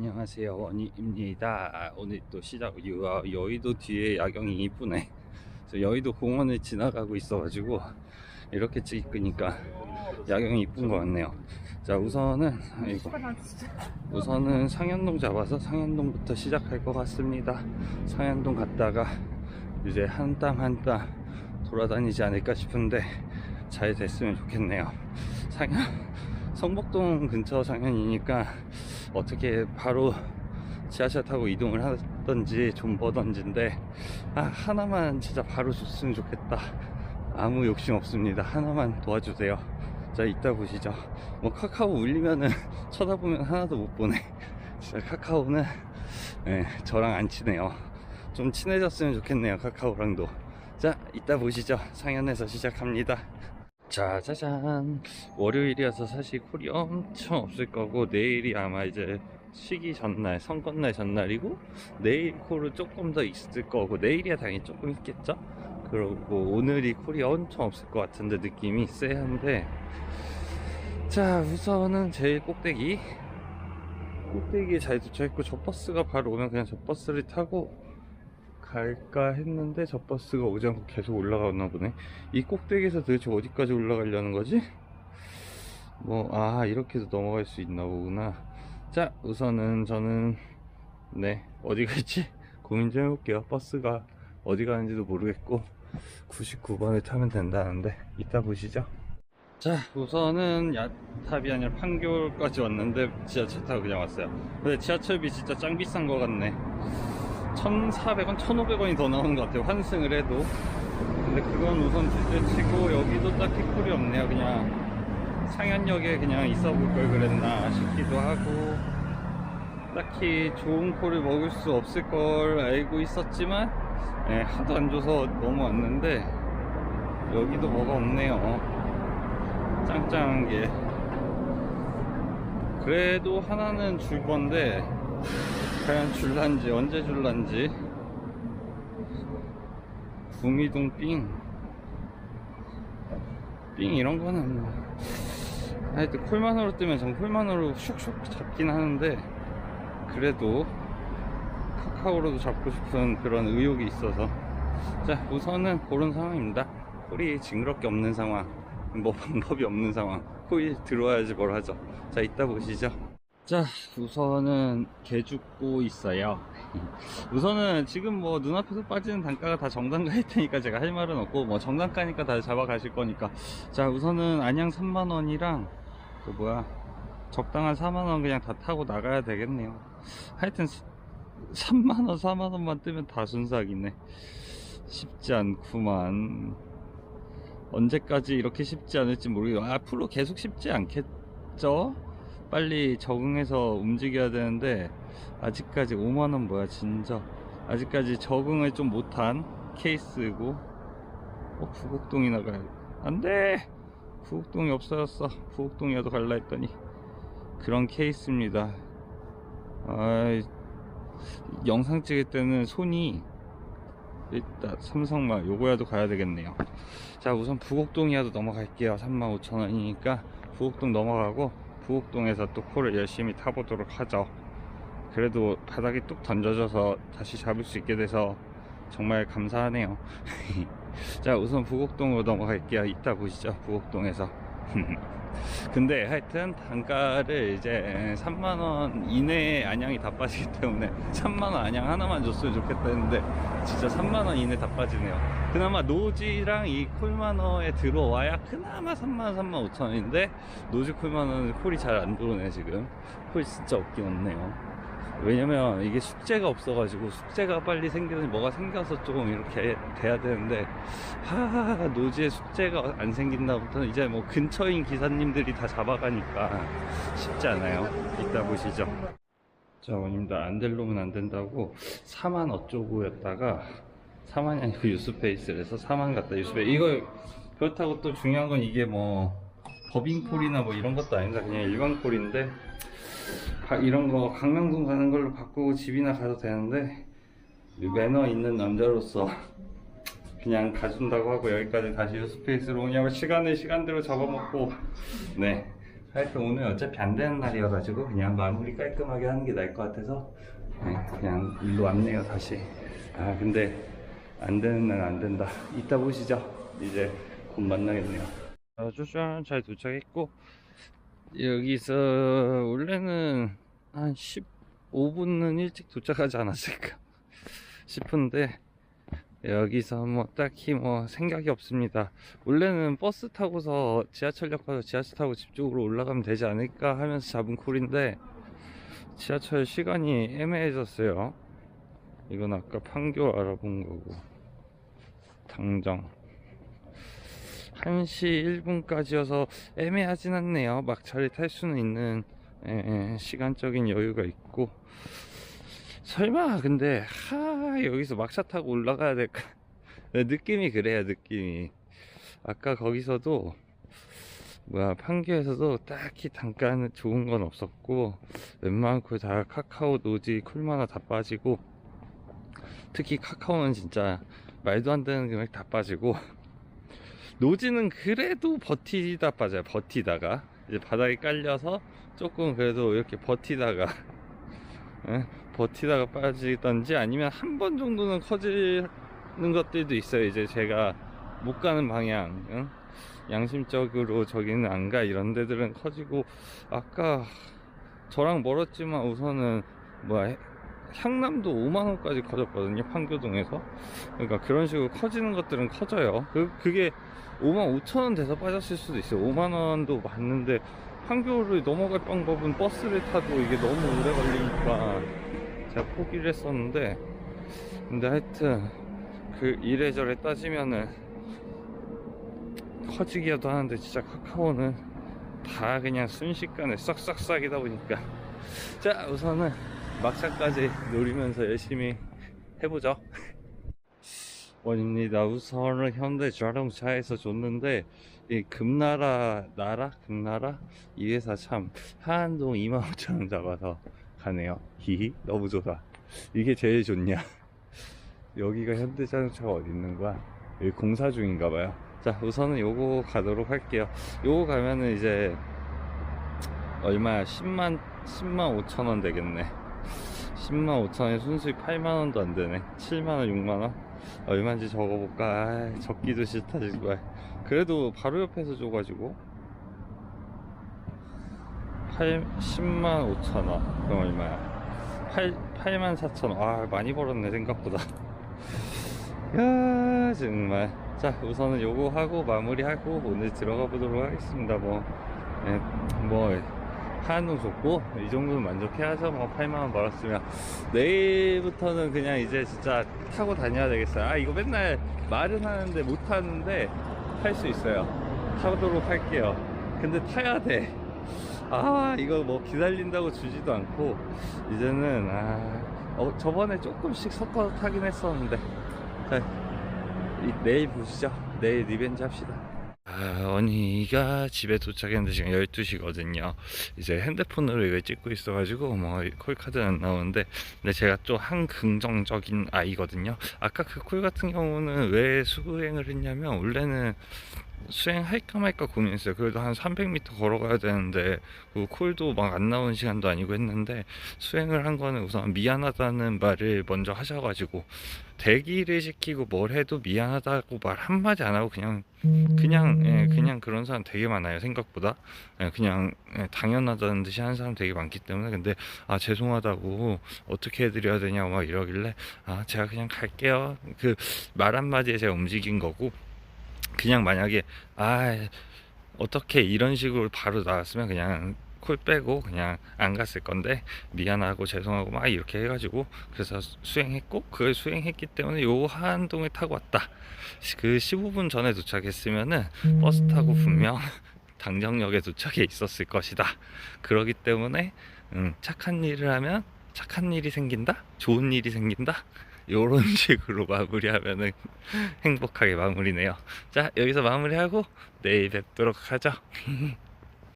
안녕하세요. 원희입니다. 오늘 또 시작 여, 여의도 뒤에 야경이 이쁘네. 저 여의도 공원을 지나가고 있어 가지고 이렇게 찍으니까 야경이 이쁜 것 같네요. 자 우선은 아이고 우선은 상현동 잡아서 상현동부터 시작할 것 같습니다. 상현동 갔다가 이제 한 땀 한 땀 돌아다니지 않을까 싶은데 잘 됐으면 좋겠네요. 상현 성북동 근처 상현이니까 어떻게 바로 지하철 타고 이동을 하던지 좀 보던지인데 아 하나만 진짜 바로 줬으면 좋겠다. 아무 욕심 없습니다. 하나만 도와주세요. 자 이따 보시죠. 뭐 카카오 울리면은 쳐다보면 하나도 못 보네. 진짜 카카오는 예, 저랑 안 친해요. 좀 친해졌으면 좋겠네요 카카오랑도. 자 이따 보시죠. 상현에서 시작합니다 자 짜잔. 월요일이어서 사실 콜이 엄청 없을 거고 내일이 아마 이제 쉬기 전날 선거날 전날이고 내일 콜은 조금 더 있을 거고 내일이야 당연히 조금 있겠죠? 그리고 오늘이 콜이 엄청 없을 것 같은데 느낌이 쎄한데. 자 우선은 제일 꼭대기. 꼭대기에 잘 도착했고 저 버스가 바로 오면 그냥 저 버스를 타고 갈까 했는데 저 버스가 오지 않고 계속 올라가나 보네. 이 꼭대기에서 도대체 어디까지 올라가려는 거지? 뭐 아 이렇게도 넘어갈 수 있나 보구나. 자 우선은 저는 네 어디 갈지 고민 좀 해볼게요. 버스가 어디 가는지도 모르겠고 99번을 타면 된다는데 이따 보시죠. 자 우선은 야탑이 아니라 판교까지 왔는데 지하철 타고 그냥 왔어요. 근데 지하철비 진짜 짱 비싼 거 같네 1,400원, 1,500원이 더 나오는 것 같아요. 환승을 해도. 근데 그건 우선 둘째치고 여기도 딱히 콜이 없네요. 그냥 상현역에 그냥 있어 볼 걸 그랬나 싶기도 하고 딱히 좋은 콜을 먹을 수 없을 걸 알고 있었지만 예, 하도 안 줘서 넘어왔는데 여기도 뭐가 없네요. 짱짱한 게. 그래도 하나는 줄 건데 과연 줄란지 언제 줄란지? 구미동 삥. 삥 이런 거는 뭐. 하여튼 콜만으로 뜨면 전 콜만으로 슉슉 잡긴 하는데 그래도 카카오로도 잡고 싶은 그런 의욕이 있어서. 자 우선은 그런 상황입니다. 콜이 징그럽게 없는 상황 뭐 방법이 없는 상황 콜이 들어와야지 뭘 하죠. 자 이따 보시죠 자 우선은 개 죽고 있어요. 우선은 지금 뭐 눈앞에서 빠지는 단가가 다 정단가일 테니까 제가 할 말은 없고 뭐 정단가니까 다 잡아 가실 거니까. 자 우선은 안양 3만원이랑 그 뭐야 적당한 4만원 그냥 다 타고 나가야 되겠네요. 하여튼 3만원 4만원만 뜨면 다 순삭이네. 쉽지 않구만. 언제까지 이렇게 쉽지 않을지 모르겠어 앞으로 계속 쉽지 않겠죠 빨리 적응해서 움직여야 되는데 아직까지 5만원 뭐야 진짜. 아직까지 적응을 좀 못한 케이스고. 어 구곡동이 나 가야 안돼! 구곡동이 없어졌어. 구곡동이라도 갈라 했더니. 그런 케이스입니다. 아 영상 찍을 때는 손이 일단 삼성마 요거라도 가야 되겠네요. 자 우선 부곡동이라도 넘어갈게요. 35,000원이니까 부곡동 넘어가고 부곡동에서 또 콜을 열심히 타보도록 하죠. 그래도 바닥에 뚝 던져져서 다시 잡을 수 있게 돼서 정말 감사하네요. 자 우선 부곡동으로 넘어갈게요. 이따 보시죠 부곡동에서 근데 하여튼 단가를 이제 3만원 이내에 안양이 다 빠지기 때문에 3만원 안양 하나만 줬으면 좋겠다는데 진짜 3만원 이내 다 빠지네요. 그나마 노지랑 이 콜마너에 들어와야 그나마 3만원 3만 5천원인데 노지 콜마너는 콜이 잘 안 들어오네 지금. 콜이 진짜 없긴 없네요 왜냐면 이게 숙제가 없어가지고 숙제가 빨리 생기더니 뭐가 생겨서 조금 이렇게 돼야 되는데 하 노지에 숙제가 안 생긴다부터는 이제 뭐 근처인 기사님들이 다 잡아가니까 쉽지 않아요. 이따 보시죠. 자 원님들 안 될 놈은 안 된다고 4만 어쩌고였다가 4만이 아니고 유스페이스를 해서 4만 갔다. 유스페이스. 이거 그렇다고 또 중요한 건 이게 뭐 법인 콜이나 뭐 이런 것도 아닙니다. 그냥 일반 콜인데 가- 이런 거 강남동 가는 걸로 바꾸고 집이나 가도 되는데 매너 있는 남자로서 그냥 가준다고 하고 여기까지 다시 스페이스로 오냐고 시간을 시간대로 잡아먹고. 네. 하여튼 오늘 어차피 안 되는 날이어가지고 그냥 마무리 깔끔하게 하는 게 나을 것 같아서. 네, 그냥 일로 왔네요 다시. 아 근데 안 되는 날 안 된다. 이따 보시죠. 이제 곧 만나겠네요. 아주 잘 도착했고 여기서 원래는 한 15분은 일찍 도착하지 않았을까 싶은데 여기서 뭐 딱히 뭐 생각이 없습니다. 원래는 버스 타고서 지하철역 가서 지하철 타고 집 쪽으로 올라가면 되지 않을까 하면서 잡은 콜인데 지하철 시간이 애매해졌어요. 이건 아까 판교 알아본 거고 당정 1시 1분까지여서 애매하진 않네요. 막차를 탈 수는 있는 에, 에, 시간적인 여유가 있고 설마 근데 하 여기서 막차 타고 올라가야 될까 네, 느낌이 그래요 느낌이 아까 거기서도 뭐야 판교에서도 딱히 단가는 좋은 건 없었고 웬만한 콜다 카카오 노지 쿨마나 다 빠지고 특히 카카오는 진짜 말도 안 되는 금액 다 빠지고 노지는 그래도 버티다 빠져요. 버티다가. 이제 바닥에 깔려서 조금 그래도 이렇게 버티다가. 예, 버티다가 빠지던지 아니면 한 번 정도는 커지는 것들도 있어요. 이제 제가 못 가는 방향 응? 양심적으로 저기는 안 가. 이런 데들은 커지고. 아까 저랑 멀었지만 우선은 뭐야 향남도 5만원까지 커졌거든요 판교동에서. 그러니까 그런 식으로 커지는 것들은 커져요. 그, 그게 5만 5천원 돼서 빠졌을 수도 있어요. 5만원도 맞는데 판교를 넘어갈 방법은 버스를 타도 이게 너무 오래 걸리니까 제가 포기를 했었는데. 근데 하여튼 그 이래저래 따지면은 커지기도 하는데 진짜 카카오는 다 그냥 순식간에 싹싹싹이다 보니까. 자 우선은 막차까지 노리면서 열심히 해보죠. 원입니다. 우선은 현대 자동차에서 줬는데 이 금나라 나라? 금나라? 이 회사 참 하안동 25,000원 잡아서 가네요. 히히 너무 좋다. 이게 제일 좋냐? 여기가 현대 자동차가 어디 있는 거야 여기 공사 중인가 봐요. 자 우선은 요거 가도록 할게요. 요거 가면은 이제 얼마야 10만 10만 5천원 되겠네 10만 5천원에 순수익 8만원도 안 되네. 7만원 6만원? 얼마인지 적어볼까? 아, 적기도 싫다 정말. 그래도 바로 옆에서 줘가지고. 8, 10만 5천원. 그럼 얼마야? 8, 8만 4천원. 아 많이 벌었네 생각보다. 야 정말. 자 우선은 요거 하고 마무리하고 오늘 들어가 보도록 하겠습니다 뭐, 네, 뭐 한우 좋고 이 정도는 만족해야죠 뭐 8만원 벌었으면 내일부터는 그냥 이제 진짜 타고 다녀야 되겠어요. 아 이거 맨날 말은 하는데 못 타는데 탈 수 있어요. 타도록 할게요. 근데 타야 돼아 이거 뭐 기다린다고 주지도 않고 이제는 아 어, 저번에 조금씩 섞어서 타긴 했었는데. 자, 이- 내일 보시죠. 내일 리벤지 합시다. 아, 언니가 집에 도착했는데 지금 12시거든요. 이제 핸드폰으로 이걸 찍고 있어가지고, 뭐, 콜카드는 안 나오는데, 근데 제가 또 한긍정적인 아이거든요. 아까 그 콜 같은 경우는 왜 수행을 했냐면, 원래는 수행할까 말까 고민했어요. 그래도 한 300m 걸어가야 되는데, 그 콜도 막 안 나오는 시간도 아니고 했는데, 수행을 한 거는 우선 미안하다는 말을 먼저 하셔가지고, 대기를 시키고 뭘 해도 미안하다고 말 한마디 안 하고 그냥 그냥 예, 그냥 그런 사람 되게 많아요 생각보다. 예, 그냥 예, 당연하다는 듯이 하는 사람 되게 많기 때문에 근데 아 죄송하다고 어떻게 해드려야 되냐고 막 이러길래 아 제가 그냥 갈게요. 그 말 한마디에 제가 움직인 거고 그냥 만약에 아 어떻게 이런 식으로 바로 나왔으면 그냥 콜 빼고 그냥 안 갔을 건데 미안하고 죄송하고 막 이렇게 해가지고 그래서 수행했고 그걸 수행했기 때문에 요 한동에 타고 왔다. 그 15분 전에 도착했으면은 버스 타고 분명 당정역에 도착해 있었을 것이다. 그러기 때문에 음, 착한 일을 하면 착한 일이 생긴다? 좋은 일이 생긴다 요런 식으로 마무리하면은 행복하게 마무리네요. 자 여기서 마무리하고 내일 뵙도록 하죠